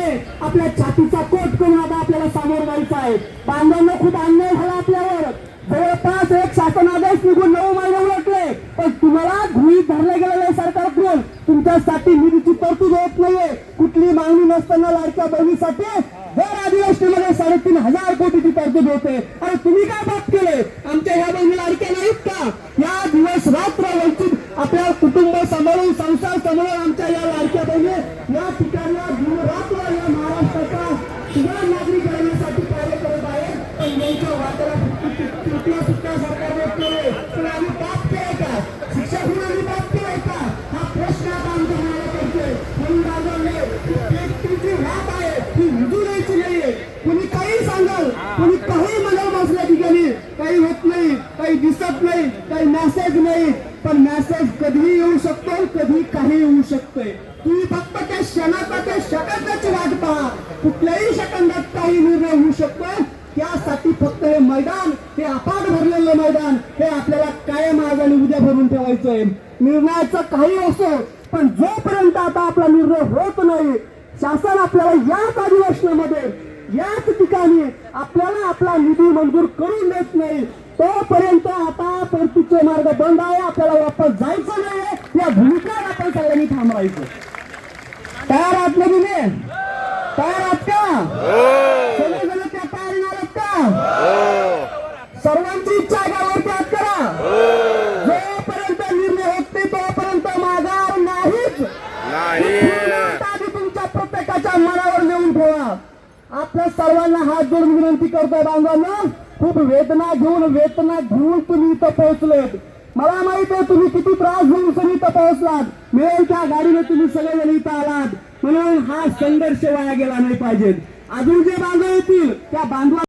आपल्या छातीचा कोट करून आता आपल्याला सामोर जायचा आहे? बांधवांना खूप अन्याय झाला आपल्यावर. जवळपास एक शासन आदेश निघून नऊ महिने उलटले. पण तुम्हाला गृहित धरले गेलेले आहे सरकारकडून. तुमच्यासाठी निधीची तरतूद होत नाहीये. कुठली मागणी नसताना लाडक्या बहिणीसाठी दर आदिवासीमध्ये साडेतीन हजार कोटीची तरतूद होते. आणि तुम्ही काय बात केले? आमच्या ह्या बहिणी लाडक्या नाहीत का? या दिवस रात्र वंचित आपल्या कुटुंब सांभाळून संसार सांभाळून आमच्या या लाडक्या बहिणी या कुणी काही सांगाल कुणी काही म्हणाल बसल्या ठिकाणी काही होत नाही काही दिसत नाही काही मॅसेज नाही. पण मॅसेज कधीही येऊ शकतो कधी काही येऊ शकतोय. तुम्ही फक्त त्या क्षणाचा त्या सेकंदाची वाट पहा. कुठल्याही सेकंदात काही निर्णय होऊ शकतोय त्यासाठी फक्त हे मैदान हे अपाट भरलेलं मैदान हे आपल्याला कायम आज आणि उद्या भरून ठेवायचंय. निर्णयाचं काही असो पण जोपर्यंत आता आपला निर्णय होत नाही शासन आपल्याला याच अधिवेशनामध्ये याच ठिकाणी आपल्याला आपला निधी मंजूर करून देत नाही. तोपर्यंत आता परतीचे मार्ग बंद आहे आपल्याला वापस जायचं नाही या भूमिकेवर आपण सगळ्यांनी थांबवायचं. तयार आहात ना तुम्ही? तयार आहात का? सगळेजण त्या तयारी आहात का? सर्वांची इच्छा आहे का वरती हात करा? जोपर्यंत निर्णय होत नाही तोपर्यंत माघार नाहीच. नाही. तुमच्या प्रत्येकाच्या मनावर नेऊन ठेवा. आपल्या सर्वांना हात जोडून विनंती करतोय बांधवांना. खूप वेदना घेऊन वेदना घेऊन तुम्ही इथं पोहोचलेत. मला माहीत आहे तुम्ही किती त्रास घेऊन सगळी इथं पोहोचलात. मिळेल त्या गाडीने तुम्ही सगळेजण इथं आलात. म्हणून हा संघर्ष वाया गेला नाही पाहिजे. अजून जे बांधव येतील त्या बांधवा